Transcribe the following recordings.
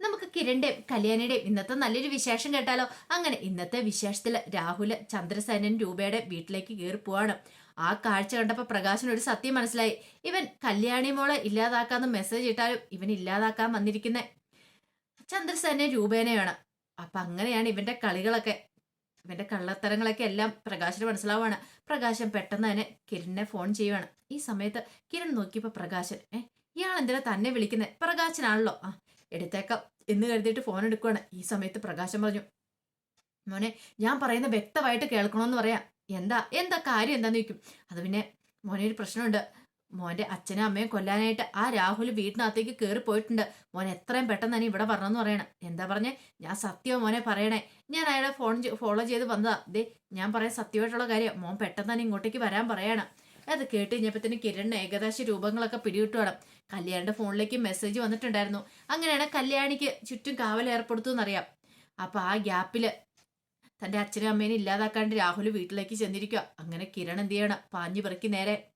നമുക്ക് കിരണിന്റെയും കല്യാണിയുടെയും ഇന്നത്തെ നല്ലൊരു വിശേഷം കേട്ടാലോ? അങ്ങനെ ഇന്നത്തെ വിശേഷത്തിൽ രാഹുൽ ചന്ദ്രസേനൻ രൂപയുടെ വീട്ടിലേക്ക് കയറി പോവാണ്. ആ കാഴ്ച കണ്ടപ്പോൾ പ്രകാശിന് ഒരു സത്യം മനസ്സിലായി. ഇവൻ കല്യാണി മോളെ ഇല്ലാതാക്കാന്ന് മെസ്സേജ് ഇട്ടാലും ഇവൻ ഇല്ലാതാക്കാൻ വന്നിരിക്കുന്ന ചന്ദ്രസേന രൂപേനയാണ്. അപ്പൊ അങ്ങനെയാണ് ഇവന്റെ കളികളൊക്കെ. ഇവന്റെ കള്ളത്തരങ്ങളൊക്കെ എല്ലാം പ്രകാശിന് മനസ്സിലാവാണ് പ്രകാശൻ പെട്ടെന്ന് തന്നെ കിരണിനെ ഫോൺ ചെയ്യുവാണ്. ഈ സമയത്ത് കിരൺ നോക്കിയപ്പോൾ പ്രകാശൻ ഏഹ് ഇയാൾ എന്തിനാ തന്നെ വിളിക്കുന്നത് പ്രകാശനാണല്ലോ. ആ എടുത്തേക്കാം എന്ന് കരുതിയിട്ട് ഫോൺ എടുക്കുവാണ്. ഈ സമയത്ത് പ്രകാശം പറഞ്ഞു മോനെ ഞാൻ പറയുന്ന വ്യക്തമായിട്ട് കേൾക്കണമെന്ന് പറയാം. എന്താ? എന്താ കാര്യം? എന്താന്ന് ചോദിക്കും. അത് പിന്നെ മോനെ ഒരു പ്രശ്നമുണ്ട്. മോന്റെ അച്ഛനും അമ്മയും കൊല്ലാനായിട്ട് ആ രാഹുൽ വീട്ടിനകത്തേക്ക് കയറി പോയിട്ടുണ്ട്. മോൻ എത്രയും പെട്ടെന്ന് തന്നെ ഇവിടെ പറഞ്ഞെന്ന് പറയണം. എന്താ പറഞ്ഞേ? ഞാൻ സത്യം മോനെ പറയണേ. ഞാൻ അയാളെ ഫോൺ ഫോളോ ചെയ്ത് വന്നതാ. ദേ ഞാൻ പറയാൻ സത്യമായിട്ടുള്ള കാര്യം മോൻ പെട്ടെന്ന് തന്നെ ഇങ്ങോട്ടേക്ക് വരാൻ പറയണം. അത് കേട്ട് തന്നെ കിരണിന് ഏകദേശ രൂപങ്ങളൊക്കെ പിടികിട്ടുവാണ് കല്യാണിന്റെ ഫോണിലേക്ക് മെസ്സേജ് വന്നിട്ടുണ്ടായിരുന്നു. അങ്ങനെയാണ് കല്യാണിക്ക് ചുറ്റും കാവൽ ഏർപ്പെടുത്തുമെന്നറിയാം അപ്പൊ ആ ഗ്യാപ്പിൽ തന്റെ അച്ഛനും അമ്മേനെ ഇല്ലാതാക്കാണ്ട് രാഹുൽ വീട്ടിലേക്ക് ചെന്നിരിക്കുക അങ്ങനെ കിരൺ എന്ത് ചെയ്യണം? പാഞ്ഞു പെറുക്കി നേരെ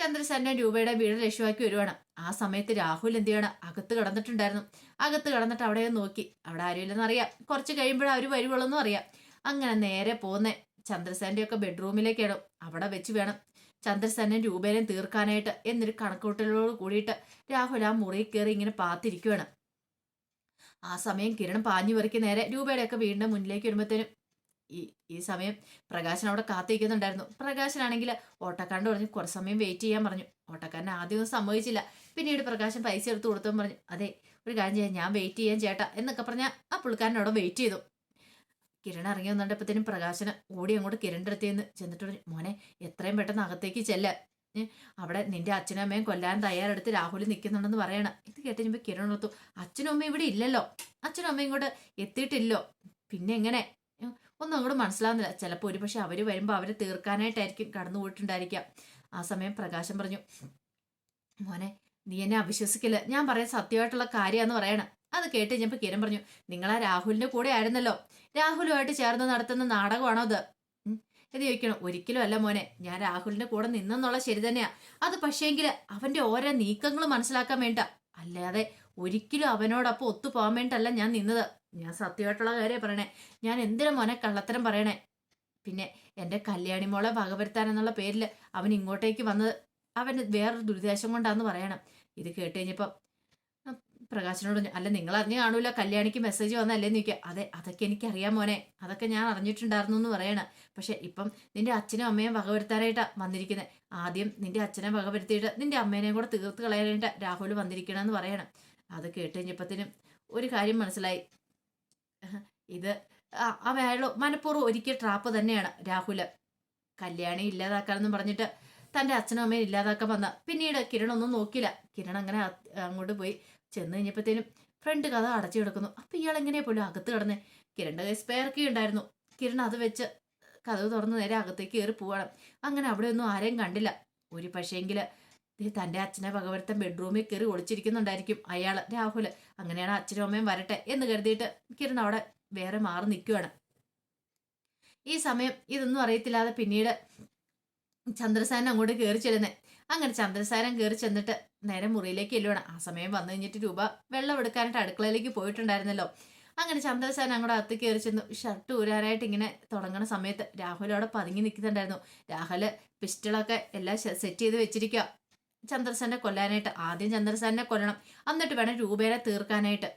ചന്ദ്രസേന രൂപയുടെ വീട് ലക്ഷ്യമാക്കി വരുവാണ്. ആ സമയത്ത് രാഹുൽ എന്ത് ചെയ്യണം? അകത്ത് കിടന്നിട്ടുണ്ടായിരുന്നു. അകത്ത് കിടന്നിട്ട് അവിടെ നോക്കി. അവിടെ ആരുമില്ലെന്ന് അറിയാം കുറച്ച് കഴിയുമ്പോഴേ അവർ വരുവുള്ളൂ അറിയാം. അങ്ങനെ നേരെ പോന്നെ. ചന്ദ്രസേന്റെ ഒക്കെ ബെഡ്റൂമിലേക്കാണ് അവിടെ വെച്ച് വേണം ചന്ദ്രസേനൻ രൂപേനെ തീർക്കാനായിട്ട് എന്നൊരു കണക്കൂട്ടലോട് കൂടിയിട്ട് രാഹുൽ ആ മുറിയിൽ കയറി ഇങ്ങനെ പാത്തിരിക്കുവാണ്. ആ സമയം കിരണം പാഞ്ഞു പറിക്ക് നേരെ രൂപയുടെ ഒക്കെ വീടിന്റെ മുന്നിലേക്ക് വരുമ്പോഴത്തേനും ഈ ഈ സമയം പ്രകാശൻ അവിടെ കാത്തിരിക്കുന്നുണ്ടായിരുന്നു. പ്രകാശനാണെങ്കിൽ ഓട്ടക്കാരന്റെ പറഞ്ഞു കുറച്ച് സമയം വെയിറ്റ് ചെയ്യാൻ പറഞ്ഞു. ഓട്ടക്കാരൻ ആദ്യമൊന്നും സമ്മതിച്ചില്ല. പിന്നീട് പ്രകാശൻ പൈസ എടുത്ത് കൊടുത്തെന്ന് പറഞ്ഞു അതെ ഒരു കാര്യം ചെയ്യാം ഞാൻ വെയിറ്റ് ചെയ്യാൻ ചേട്ടാ എന്നൊക്കെ പറഞ്ഞാൽ ആ പുള്ളിക്കാരനോട് വെയിറ്റ് ചെയ്തു. കിരൺ ഇറങ്ങി വന്നിട്ടപ്പോഴത്തേനും പ്രകാശന ഓടി അങ്ങോട്ട് കിരണിന്റെ അടുത്തേന്ന് ചെന്നിട്ട് മോനെ എത്രയും പെട്ടെന്ന് അകത്തേക്ക് ചെല്ല. അവിടെ നിന്റെ അച്ഛനും അമ്മയും കൊല്ലാൻ തയ്യാറെടുത്ത് രാഹുൽ നിൽക്കുന്നുണ്ടെന്ന് പറയണം. ഇത് കേട്ട് കഴിയുമ്പോൾ കിരൺ ഓർത്തു അച്ഛനും അമ്മയും ഇവിടെ ഇല്ലല്ലോ. അച്ഛനും അമ്മയും കൂടെ എത്തിയിട്ടില്ലോ. പിന്നെ എങ്ങനെ? ഒന്നും അങ്ങോട്ട് മനസ്സിലാവുന്നില്ല. ചിലപ്പോൾ ഒരു പക്ഷെ അവർ വരുമ്പോൾ അവരെ തീർക്കാനായിട്ടായിരിക്കും കടന്നു പോയിട്ടുണ്ടായിരിക്കാം. ആ സമയം പ്രകാശം പറഞ്ഞു മോനെ നീ എന്നെ അവിശ്വസിക്കില്ല? ഞാൻ പറയാൻ സത്യമായിട്ടുള്ള കാര്യമാണെന്ന് പറയണം. അത് കേട്ട് കഴിഞ്ഞപ്പോൾ കിരൺ പറഞ്ഞു നിങ്ങൾ ആ രാഹുലിന്റെ കൂടെ ആയിരുന്നല്ലോ. രാഹുലുമായിട്ട് ചേർന്ന് നടത്തുന്ന നാടകമാണോ അത്. ഇത് ചോദിക്കണം ഒരിക്കലും അല്ല മോനെ. ഞാൻ രാഹുലിന്റെ കൂടെ നിന്നെന്നുള്ള ശരി തന്നെയാ. അത് പക്ഷേങ്കിൽ അവന്റെ ഓരോ നീക്കങ്ങൾ മനസ്സിലാക്കാൻ വേണ്ട. അല്ലാതെ ഒരിക്കലും അവനോടൊപ്പം ഒത്തു പോകാൻ വേണ്ടല്ല ഞാൻ നിന്നത്. ഞാൻ സത്യമായിട്ടുള്ള കാര്യം പറയണേ. ഞാൻ എന്തിനാ മോനെ കള്ളത്തരം പറയണേ? പിന്നെ എന്റെ കല്യാണി മോളെ വകവരുത്താൻ എന്നുള്ള പേരിൽ അവൻ ഇങ്ങോട്ടേക്ക് വന്നത് അവൻ വേറൊരു ദുരിതാശം കൊണ്ടാന്ന് പറയണം. ഇത് കേട്ട് കഴിഞ്ഞപ്പം പ്രകാശനോട് അല്ല നിങ്ങൾ അറിഞ്ഞു കാണൂല കല്യാണിക്ക് മെസ്സേജ് വന്നല്ലേ നിൽക്കുക അതെ അതൊക്കെ എനിക്കറിയാം മോനെ. അതൊക്കെ ഞാൻ അറിഞ്ഞിട്ടുണ്ടായിരുന്നു എന്ന് പറയണം. പക്ഷെ ഇപ്പം നിന്റെ അച്ഛനും അമ്മയും വകവരുത്താനായിട്ടാണ് വന്നിരിക്കുന്നത് ആദ്യം നിന്റെ അച്ഛനെ വകവരുത്തിയിട്ട് നിന്റെ അമ്മേനെയും കൂടെ തീർത്ത് കളയാനായിട്ട് രാഹുൽ വന്നിരിക്കണമെന്ന് പറയണം. അത് കേട്ട് കഴിഞ്ഞപ്പത്തിനും ഒരു കാര്യം മനസ്സിലായി. ഇത് അയാൾ മനഃപൂർവം ഒരിക്കൽ ട്രാപ്പ് തന്നെയാണ് രാഹുൽ കല്യാണി ഇല്ലാതാക്കാനെന്ന് പറഞ്ഞിട്ട് തന്റെ അച്ഛനും അമ്മയും ഇല്ലാതാക്കാൻ വന്ന. പിന്നീട് കിരണൊന്നും നോക്കില്ല കിരൺ അങ്ങനെ അങ്ങോട്ട് പോയി. ചെന്ന് കഴിഞ്ഞപ്പോഴത്തേനും ഫ്രണ്ട് കഥ അടച്ചു കിടക്കുന്നു. അപ്പൊ ഇയാൾ എങ്ങനെയാ പോലും അകത്ത് കിടന്ന്? കിരണ്ട കൈ സ്പെയർ കീ ഉണ്ടായിരുന്നു. കിരൺ അത് വെച്ച് കഥ തുറന്ന് നേരെ അകത്തേക്ക് കയറി പോവാണ്. അങ്ങനെ അവിടെ ഒന്നും ആരെയും കണ്ടില്ല. ഒരു പക്ഷേങ്കിൽ ദേ തന്റെ അച്ഛനെ ഭഗവരത്തൻ ബെഡ്റൂമിൽ കയറി ഒളിച്ചിരിക്കുന്നുണ്ടായിരിക്കും അയാൾ രാഹുൽ. അങ്ങനെയാണ് അച്ഛനും അമ്മയും വരട്ടെ എന്ന് കരുതിയിട്ട് കിരൺ അവിടെ വേറെ മാറി നിൽക്കുകയാണ് ഈ സമയം ഇതൊന്നും അറിയത്തില്ലാതെ പിന്നീട് ചന്ദ്രസേനൻ അങ്ങോട്ട് കയറി ചെല്ലുന്നേ. അങ്ങനെ ചന്ദ്രസാരൻ കയറി ചെന്നിട്ട് നേരെ മുറിയിലേക്ക് ചെല്ലുവാണ്. ആ സമയം വന്നു കഴിഞ്ഞിട്ട് രൂപ വെള്ളം എടുക്കാനായിട്ട് അടുക്കളയിലേക്ക് പോയിട്ടുണ്ടായിരുന്നല്ലോ. അങ്ങനെ ചന്ദ്രസാരൻ അങ്ങോട്ട് അകത്ത് കയറി ചെന്നു. ഷർട്ട് ഊരാനായിട്ട് ഇങ്ങനെ തുടങ്ങുന്ന സമയത്ത് രാഹുൽ അവിടെ പതുങ്ങി നിൽക്കുന്നുണ്ടായിരുന്നു. രാഹുൽ പിസ്റ്റളൊക്കെ എല്ലാം സെറ്റ് ചെയ്ത് വെച്ചിരിക്കുക ചന്ദ്രസേനെ കൊല്ലാനായിട്ട് ആദ്യം ചന്ദ്രസേനെ കൊല്ലണം. എന്നിട്ട് വേണം രൂപേനെ തീർക്കാനായിട്ട്.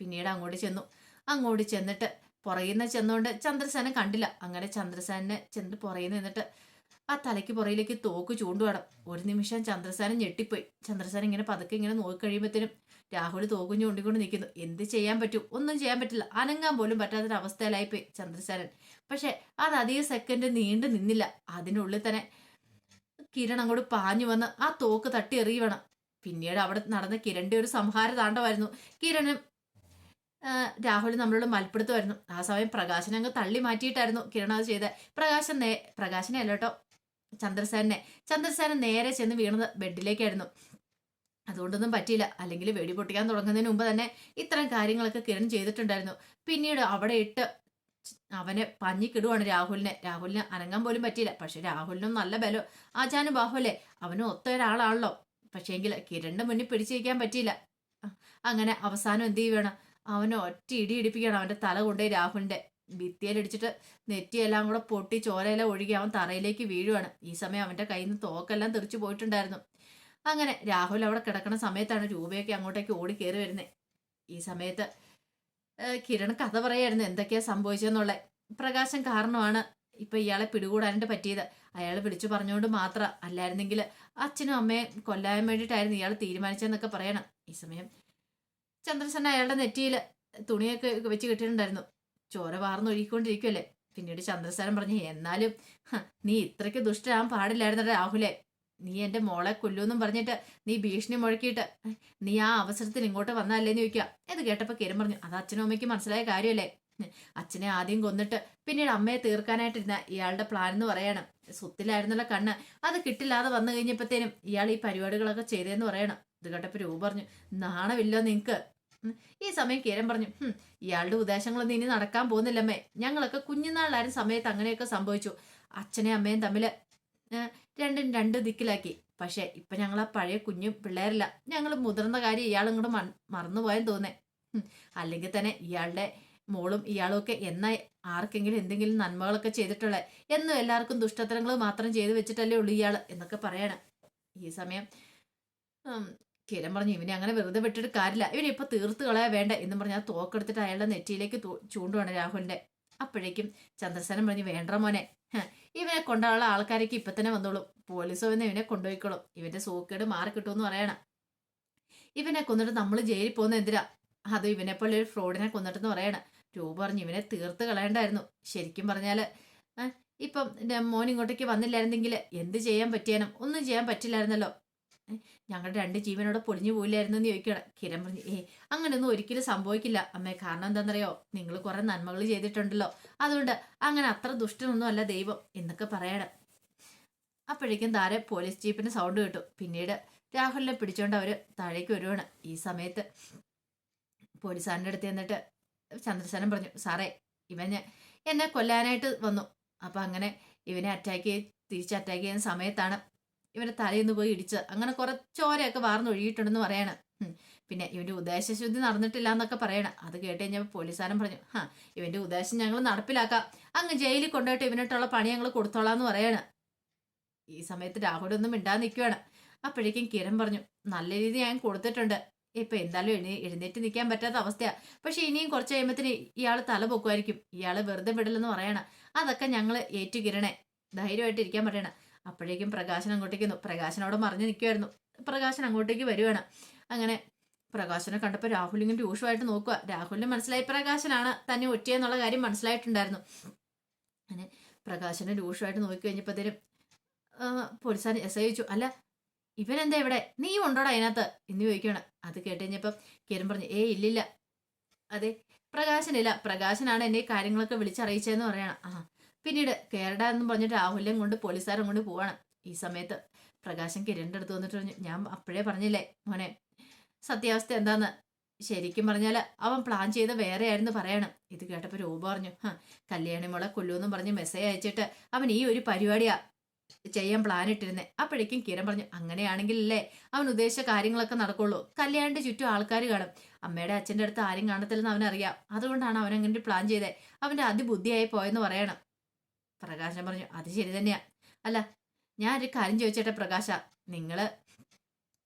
പിന്നീട് അങ്ങോട്ട് ചെന്നു. അങ്ങോട്ട് ചെന്നിട്ട് പുറകിൽ നിന്ന് ചെന്നുകൊണ്ട് ചന്ദ്രസേനെ കണ്ടില്ല. അങ്ങനെ ചന്ദ്രസേനെ ചെന്നിട്ട് പുറകിൽ നിന്നിട്ട് ആ തലയ്ക്ക് പുറയിലേക്ക് തോക്ക് ചൂണ്ടുവാടം ഒരു നിമിഷം ചന്ദ്രസാരൻ ഞെട്ടിപ്പോയി. ചന്ദ്രസാരൻ ഇങ്ങനെ പതുക്കെ ഇങ്ങനെ നോക്കിക്കഴിയുമ്പോഴത്തേനും രാഹുൽ തോക്കും ചൂണ്ടിക്കൊണ്ട് നിൽക്കുന്നു. എന്ത് ചെയ്യാൻ പറ്റും? ഒന്നും ചെയ്യാൻ പറ്റില്ല. അനങ്ങാൻ പോലും പറ്റാത്തൊരവസ്ഥയിലായിപ്പോയി ചന്ദ്രസാരൻ. പക്ഷെ അത് അധിക സെക്കൻഡ് നീണ്ടു നിന്നില്ല. അതിനുള്ളിൽ തന്നെ കിരൺ അങ്ങോട്ട് പാഞ്ഞു വന്ന് ആ തോക്ക് തട്ടി എറിയണം പിന്നീട് അവിടെ നടന്ന കിരണിന്റെ ഒരു സംഹാര താണ്ടമായിരുന്നു കിരണും രാഹുൽ നമ്മളോട് മൽപ്പെടുത്തുമായിരുന്നു. ആ സമയം പ്രകാശനെ അങ്ങ് തള്ളി മാറ്റിയിട്ടായിരുന്നു കിരൺ അത് ചെയ്തത്. പ്രകാശൻ നേ പ്രകാശനെ അല്ല ചന്ദ്രസേനെ ചന്ദ്രസേന നേരെ ചെന്ന് വീണത് ബെഡിലേക്കായിരുന്നു. അതുകൊണ്ടൊന്നും പറ്റിയില്ല. അല്ലെങ്കിൽ വെടി പൊട്ടിക്കാൻ തുടങ്ങുന്നതിന് മുമ്പ് തന്നെ ഇത്തരം കാര്യങ്ങളൊക്കെ കിരൺ ചെയ്തിട്ടുണ്ടായിരുന്നു. പിന്നീട് അവിടെ ഇട്ട് അവനെ പഞ്ഞിക്കിടുവാണ് രാഹുലിനെ. രാഹുലിന് അനങ്ങാൻ പോലും പറ്റിയില്ല. പക്ഷെ രാഹുലിനും നല്ല ബലം. ആചാനും ബാഹുലേ. അവനും ഒത്ത ഒരാളാണല്ലോ പക്ഷേങ്കിൽ കിരണിന്റെ മുന്നിൽ പിടിച്ചിരിക്കാൻ പറ്റിയില്ല. അങ്ങനെ അവസാനം എന്ത് ചെയ്യുകയാണ് അവനെ ഒറ്റ ഇടി അവന്റെ തല കൊണ്ടേ രാഹുലിന്റെ ഭിത്തിയിലിടിച്ചിട്ട് നെറ്റിയെല്ലാം കൂടെ പൊട്ടി ചോരയെല്ലാം ഒഴുകി അവൻ തറയിലേക്ക് വീഴുവാണ്. ഈ സമയം അവന്റെ കയ്യിൽ നിന്ന് തോക്കെല്ലാം തെറിച്ചു പോയിട്ടുണ്ടായിരുന്നു. അങ്ങനെ രാഹുൽ അവിടെ കിടക്കുന്ന സമയത്താണ് രൂപയൊക്കെ അങ്ങോട്ടേക്ക് ഓടി കയറി വരുന്നത് ഈ സമയത്ത് കിരൺ കഥ പറയായിരുന്നു എന്തൊക്കെയാ സംഭവിച്ചതെന്നുള്ള. പ്രകാശം കാരണമാണ് ഇപ്പൊ ഇയാളെ പിടികൂടാനായിട്ട് പറ്റിയത്. അയാൾ വിളിച്ചു പറഞ്ഞുകൊണ്ട് മാത്രം അല്ലായിരുന്നെങ്കിൽ അച്ഛനും അമ്മയും കൊല്ലാൻ വേണ്ടിയിട്ടായിരുന്നു ഇയാൾ തീരുമാനിച്ചതെന്നൊക്കെ പറയണം. ഈ സമയം ചന്ദ്രസേന അയാളുടെ നെറ്റിയിൽ തുണിയൊക്കെ വെച്ച് കെട്ടിയിട്ടുണ്ടായിരുന്നു. ചോര വാർന്നൊഴുകിക്കൊണ്ടിരിക്കുമല്ലേ പിന്നീട് ചന്ദ്രസാരം പറഞ്ഞു എന്നാലും നീ ഇത്രയ്ക്ക് ദുഷ്ടരാൻ പാടില്ലായിരുന്നു രാഹുലെ. നീ എന്റെ മോളെ കൊല്ലൂന്നും പറഞ്ഞിട്ട് നീ ഭീഷണി മുഴക്കിയിട്ട് നീ ആ അവസരത്തിൽ ഇങ്ങോട്ട് വന്നല്ലേന്ന് ചോദിക്കുക. ഇത് കേട്ടപ്പോ കിരൺ പറഞ്ഞു അത് അച്ഛനും അമ്മയ്ക്ക് മനസ്സിലായ കാര്യമല്ലേ? അച്ഛനെ ആദ്യം കൊന്നിട്ട് പിന്നീട് അമ്മയെ തീർക്കാനായിട്ടിരുന്ന ഇയാളുടെ പ്ലാൻ എന്ന് പറയണം. സ്വത്തിലായിരുന്നല്ലോ കണ്ണ് അത് കിട്ടില്ലാതെ വന്നു കഴിഞ്ഞപ്പോഴത്തേനും ഇയാൾ ഈ പരിപാടികളൊക്കെ ചെയ്തതെന്ന് പറയണം. ഇത് കേട്ടപ്പോ രൂപ പറഞ്ഞു നാണമില്ലോ നിങ്ങക്ക്. ഉം. ഈ സമയം കിരൺ പറഞ്ഞു ഇയാളുടെ ഉദ്ദേശങ്ങളൊന്നും ഇനി നടക്കാൻ പോകുന്നില്ലമ്മേ. ഞങ്ങളൊക്കെ കുഞ്ഞുനാളിലാരും സമയത്ത് അങ്ങനെയൊക്കെ സംഭവിച്ചു. അച്ഛനെയും അമ്മയും തമ്മിൽ രണ്ടും രണ്ടും ദിക്കിലാക്കി. പക്ഷെ ഇപ്പൊ ഞങ്ങൾ ആ പഴയ കുഞ്ഞു പിള്ളേരില്ല. ഞങ്ങൾ മുതിർന്ന കാര്യം ഇയാളും കൂടെ മറന്നുപോയെന്ന് തോന്നേ. അല്ലെങ്കിൽ തന്നെ ഇയാളുടെ മോളും ഇയാളും ഒക്കെ എന്നാ ആർക്കെങ്കിലും എന്തെങ്കിലും നന്മകളൊക്കെ ചെയ്തിട്ടുള്ളത് എന്നും എല്ലാവർക്കും ദുഷ്ടത്തരങ്ങൾ മാത്രം ചെയ്തു വെച്ചിട്ടല്ലേ ഉള്ളൂ ഇയാൾ എന്നൊക്കെ പറയണം. ഈ സമയം കിരൺ പറഞ്ഞു ഇവനെ അങ്ങനെ വെറുതെ വിട്ടിട്ട് കാര്യമില്ല. ഇവനെ ഇപ്പൊ തീർത്ത് കളയാ വേണ്ട? എന്ന് പറഞ്ഞ് ആ തോക്കെടുത്തിട്ട് അയാളുടെ നെറ്റിയിലേക്ക് ചൂണ്ടുവാണ് രാഹുലിന്റെ. അപ്പോഴേക്കും ചന്ദ്രസേനൻ പറഞ്ഞു വേണ്ട മോനെ. ഇവനെ കൊണ്ടുള്ള ആൾക്കാരേക്ക് ഇപ്പൊ തന്നെ വന്നോളും. പോലീസോ എന്ന് ഇവനെ കൊണ്ടുപോയിക്കോളും. ഇവന്റെ സൂക്കേട് മാറി കിട്ടുമെന്ന് പറയണം. ഇവനെ കൊന്നിട്ട് നമ്മൾ ജയിലിൽ പോകുന്ന എന്തിനാ? അത് ഇവനെ പോലെ ഒരു ഫ്രോഡിനെ കൊന്നിട്ടെന്ന് പറയണം. രൂപ പറഞ്ഞു ഇവനെ തീർത്ത് കളയണ്ടായിരുന്നു. ശരിക്കും പറഞ്ഞാൽ ആ, ഇപ്പം മോൻ ഇങ്ങോട്ടേക്ക് വന്നില്ലായിരുന്നെങ്കിൽ എന്ത് ചെയ്യാൻ പറ്റിയാനും? ഒന്നും ചെയ്യാൻ പറ്റില്ലായിരുന്നല്ലോ. ഞങ്ങളുടെ രണ്ട് ജീവനോടെ പൊളിഞ്ഞു പോയില്ലായിരുന്നു എന്ന് ചോദിക്കണം കിരൺ പറഞ്ഞു ഏ അങ്ങനെയൊന്നും ഒരിക്കലും സംഭവിക്കില്ല. അമ്മേ കാരണം എന്താണെന്നറിയോ? നിങ്ങൾ കുറെ നന്മകൾ ചെയ്തിട്ടുണ്ടല്ലോ. അതുകൊണ്ട് അങ്ങനെ അത്ര ദുഷ്ടനൊന്നും അല്ല ദൈവം എന്നൊക്കെ പറയണം. അപ്പോഴേക്കും താരെ പോലീസ് ജീപ്പിന് സൗണ്ട് കേട്ടു. പിന്നീട് രാഹുലിനെ പിടിച്ചോണ്ട് അവർ താഴേക്ക് വരുവാണ്. ഈ സമയത്ത് പോലീസുകാരന്റെ അടുത്ത് എന്നിട്ട് ചന്ദ്രസേനൻ പറഞ്ഞു സാറേ ഇവന് എന്നെ കൊല്ലാനായിട്ട് വന്നു. അപ്പം അങ്ങനെ ഇവനെ അറ്റാക്ക് ചെയ്ത് തിരിച്ച് അറ്റാക്ക് ചെയ്യുന്ന സമയത്താണ് ഇവന്റെ തലേന്ന് പോയി ഇടിച്ച്. അങ്ങനെ കുറച്ചോരയൊക്കെ വാർന്ന് വാർന്നൊഴുകിയിട്ടുണ്ടെന്ന് പറയണം. പിന്നെ ഇവന്റെ ഉദ്ദേശശുദ്ധി നടന്നിട്ടില്ല എന്നൊക്കെ പറയണം. അത് കേട്ട് കഴിഞ്ഞപ്പോൾ പോലീസുകാരൻ പറഞ്ഞു ഹാ ഇവന്റെ ഉദ്ദേശം ഞങ്ങൾ നടപ്പിലാക്കാം. അങ്ങ് ജയിലിൽ കൊണ്ടുപോയിട്ട് ഇവനിട്ടുള്ള പണി ഞങ്ങൾ കൊടുത്തോളാം എന്ന് പറയാണ്. ഈ സമയത്ത് രാഹുൽ ഒന്നും മിണ്ടാതെ നിൽക്കുകയാണ് അപ്പോഴേക്കും കിരൺ പറഞ്ഞു നല്ല രീതി ഞാൻ കൊടുത്തിട്ടുണ്ട്. ഇപ്പൊ എന്തായാലും എഴുന്നേ എഴുന്നേറ്റ് നിൽക്കാൻ പറ്റാത്ത അവസ്ഥയാ. പക്ഷെ ഇനിയും കുറച്ച് കഴിയുമ്പത്തിന് ഇയാൾ തല പൊക്കുമായിരിക്കും ഇയാൾ വെറുതെ വിടലെന്ന് പറയണം. അതൊക്കെ ഞങ്ങൾ ഏറ്റുകിരണേ ധൈര്യമായിട്ട് ഇരിക്കാൻ പറയണം. അപ്പോഴേക്കും പ്രകാശൻ അങ്ങോട്ടേക്ക് പ്രകാശൻ അവിടെ മറിഞ്ഞു നിൽക്കുമായിരുന്നു പ്രകാശൻ അങ്ങോട്ടേക്ക് വരുവാണ്. അങ്ങനെ പ്രകാശനെ കണ്ടപ്പോൾ രാഹുൽ ഇങ്ങനെ രൂക്ഷമായിട്ട് നോക്കുക രാഹുലിന് മനസ്സിലായി പ്രകാശനാണ് തന്നെ ഒറ്റയെന്നുള്ള കാര്യം മനസ്സിലായിട്ടുണ്ടായിരുന്നു. അങ്ങനെ പ്രകാശനെ രൂക്ഷമായിട്ട് നോക്കി കഴിഞ്ഞപ്പോഴത്തേനും പോലീസാൻ എസ് ഐ ചോദിച്ചു അല്ല ഇവനെന്താ ഇവിടെ? നീ ഉണ്ടോടാ അതിനകത്ത്? എന്ന് ചോദിക്കുകയാണ്. അത് കേട്ട് കഴിഞ്ഞപ്പം കിരൺ പറഞ്ഞു ഏയ് ഇല്ലില്ല. അതെ പ്രകാശനില്ല. പ്രകാശനാണ് എന്നെ കാര്യങ്ങളൊക്കെ വിളിച്ചറിയിച്ചതെന്ന് പറയണം. ആ പിന്നീട് കേരട എന്ന് പറഞ്ഞിട്ട് രാഹുലിനെയും കൊണ്ട് പോലീസുകാരും കൊണ്ട് പോവാണ്. ഈ സമയത്ത് പ്രകാശൻ കിരണിന്റെ അടുത്ത് വന്നിട്ട് പറഞ്ഞു ഞാൻ അപ്പോഴേ പറഞ്ഞില്ലേ മോനെ സത്യാവസ്ഥ എന്താന്ന്? ശരിക്കും പറഞ്ഞാൽ അവൻ പ്ലാൻ ചെയ്ത വേറെ ആയിരുന്നു പറയണം. ഇത് കേട്ടപ്പോൾ രൂപ പറഞ്ഞു ഹ കല്യാണി മോളെ കൊല്ലുമെന്നും പറഞ്ഞ് മെസ്സേജ് അയച്ചിട്ട് അവൻ ഈ ഒരു പരിപാടിയാ ചെയ്യാൻ പ്ലാൻ ഇട്ടിരുന്നേ. അപ്പോഴേക്കും കിരൺ പറഞ്ഞു അങ്ങനെയാണെങ്കിലല്ലേ അവൻ ഉദ്ദേശിച്ച കാര്യങ്ങളൊക്കെ നടക്കുള്ളൂ. കല്യാണിന്റെ ചുറ്റും ആൾക്കാർ കാണും. അമ്മയുടെ അച്ഛന്റെ അടുത്ത് ആരും കാണത്തില്ലെന്ന് അവനറിയാം. അതുകൊണ്ടാണ് അവൻ അങ്ങനെ പ്ലാൻ ചെയ്തേ. അവന്റെ അതിബുദ്ധിയായി പോയെന്ന് പറയണം. പ്രകാശൻ പറഞ്ഞു അത് ശരി തന്നെയാ. അല്ല ഞാൻ ഒരു കാര്യം ചോദിച്ചേട്ടെ പ്രകാശ നിങ്ങൾ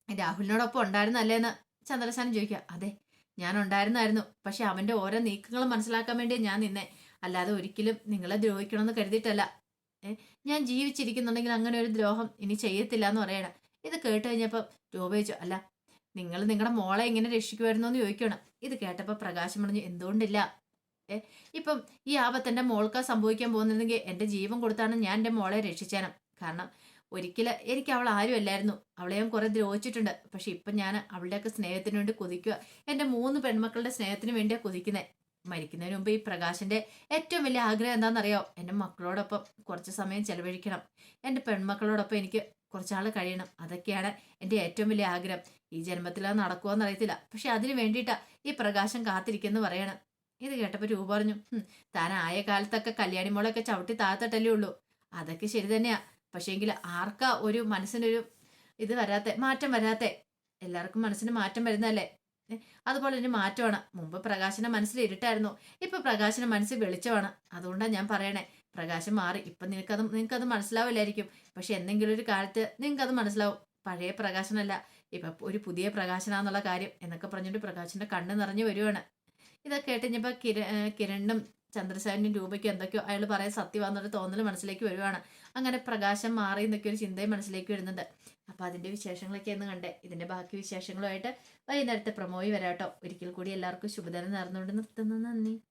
രാഹുലിനോടൊപ്പം ഉണ്ടായിരുന്നല്ലേന്ന് ചന്ദ്രസാനം ചോദിക്കുക. അതെ ഞാൻ ഉണ്ടായിരുന്നായിരുന്നു പക്ഷെ അവന്റെ ഓരോ നീക്കങ്ങളും മനസ്സിലാക്കാൻ വേണ്ടി ഞാൻ നിന്നെ. അല്ലാതെ ഒരിക്കലും നിങ്ങളെ ദ്രോഹിക്കണമെന്ന് കരുതിയിട്ടല്ല. ഞാൻ ജീവിച്ചിരിക്കുന്നുണ്ടെങ്കിൽ അങ്ങനെ ഒരു ദ്രോഹം ഇനി ചെയ്യത്തില്ല എന്ന് പറയണം. ഇത് കേട്ട് കഴിഞ്ഞപ്പോൾ രൂപ ചോദിച്ചു അല്ല നിങ്ങൾ നിങ്ങളുടെ മോളെ എങ്ങനെ രക്ഷിക്കുമായിരുന്നു എന്ന് ചോദിക്കണം. ഇത് കേട്ടപ്പോൾ പ്രകാശം പറഞ്ഞു എന്തുകൊണ്ടില്ല ഇപ്പം ഈ ആപത്ത് എന്റെ മോൾക്ക് സംഭവിക്കാൻ പോകുന്നുണ്ടെങ്കിൽ എന്റെ ജീവൻ കൊടുത്താണ് ഞാൻ എന്റെ മോളെ രക്ഷിച്ചേനം. കാരണം ഒരിക്കലും എനിക്ക് അവൾ ആരും അല്ലായിരുന്നു. അവളെ ഞാൻ കുറെ ദ്രോഹിച്ചിട്ടുണ്ട്. പക്ഷെ ഇപ്പം ഞാൻ അവളുടെയൊക്കെ സ്നേഹത്തിന് വേണ്ടി കൊതിക്കുക എന്റെ മൂന്ന് പെൺമക്കളുടെ സ്നേഹത്തിന് വേണ്ടിയാണ് കൊതിക്കുന്നത് മരിക്കുന്നതിന് മുമ്പ് ഈ പ്രകാശന്റെ ഏറ്റവും വലിയ ആഗ്രഹം എന്താണെന്നറിയോ? എന്റെ മക്കളോടൊപ്പം കുറച്ച് സമയം ചെലവഴിക്കണം. എന്റെ പെൺമക്കളോടൊപ്പം എനിക്ക് കുറച്ചാൾ കഴിയണം. അതൊക്കെയാണ് എന്റെ ഏറ്റവും വലിയ ആഗ്രഹം. ഈ ജന്മത്തിൽ അത് നടക്കുമോ എന്നറിയത്തില്ല പക്ഷെ അതിന് വേണ്ടിയിട്ടാണ് ഈ പ്രകാശം കാത്തിരിക്കുന്നു പറയണം. ഇത് കേട്ടപ്പോൾ രൂപ പറഞ്ഞു താൻ ആയ കാലത്തൊക്കെ കല്യാണി മോളൊക്കെ ചവിട്ടി താത്തട്ടല്ലേ ഉള്ളൂ. അതൊക്കെ ശരി തന്നെയാ. പക്ഷേങ്കിൽ ആർക്കാ ഒരു മനസ്സിനൊരു ഇത് വരാത്തെ മാറ്റം വരാത്തെ? എല്ലാവർക്കും മനസ്സിന് മാറ്റം വരുന്നതല്ലേ? അതുപോലെ തന്നെ മാറ്റമാണ്. മുമ്പ് പ്രകാശന മനസ്സിൽ ഇരുട്ടായിരുന്നു. ഇപ്പൊ പ്രകാശന മനസ്സിൽ വെളിച്ചമാണ്. അതുകൊണ്ടാണ് ഞാൻ പറയണേ. പ്രകാശം മാറി. ഇപ്പൊ നിനക്കത് നിനക്കത് മനസ്സിലാവില്ലായിരിക്കും. പക്ഷെ എന്തെങ്കിലും ഒരു കാലത്ത് നിനക്കത് മനസ്സിലാവും. പഴയ പ്രകാശനല്ല. ഇപ്പൊ ഒരു പുതിയ പ്രകാശനാന്നുള്ള കാര്യം എന്നൊക്കെ പറഞ്ഞിട്ട് പ്രകാശന്റെ കണ്ണ് നിറഞ്ഞു വരുവാണ്. ഇതൊക്കെ കേട്ട് ഇനിയിപ്പോ കിര കിരണിനും ചന്ദ്രശേഖരനും രൂപയ്ക്കും എന്തൊക്കെയോ അയാൾ പറയാൻ സത്യമാണെന്നൊരു തോന്നൽ മനസ്സിലേക്ക് വരുവാണ്. അങ്ങനെ പ്രകാശം മാറി എന്നൊക്കെ ഒരു ചിന്തയും മനസ്സിലേക്ക് വരുന്നുണ്ട്. അപ്പോൾ അതിന്റെ വിശേഷങ്ങളൊക്കെ ഒന്ന് കണ്ടേ. ഇതിന്റെ ബാക്കി വിശേഷങ്ങളുമായിട്ട് വൈകുന്നേരത്തെ പ്രമോയി വരാട്ടോ ഒരിക്കൽ കൂടി എല്ലാവർക്കും ശുഭദനം നേർന്നുകൊണ്ട് നിർത്തുന്നു. നന്ദി.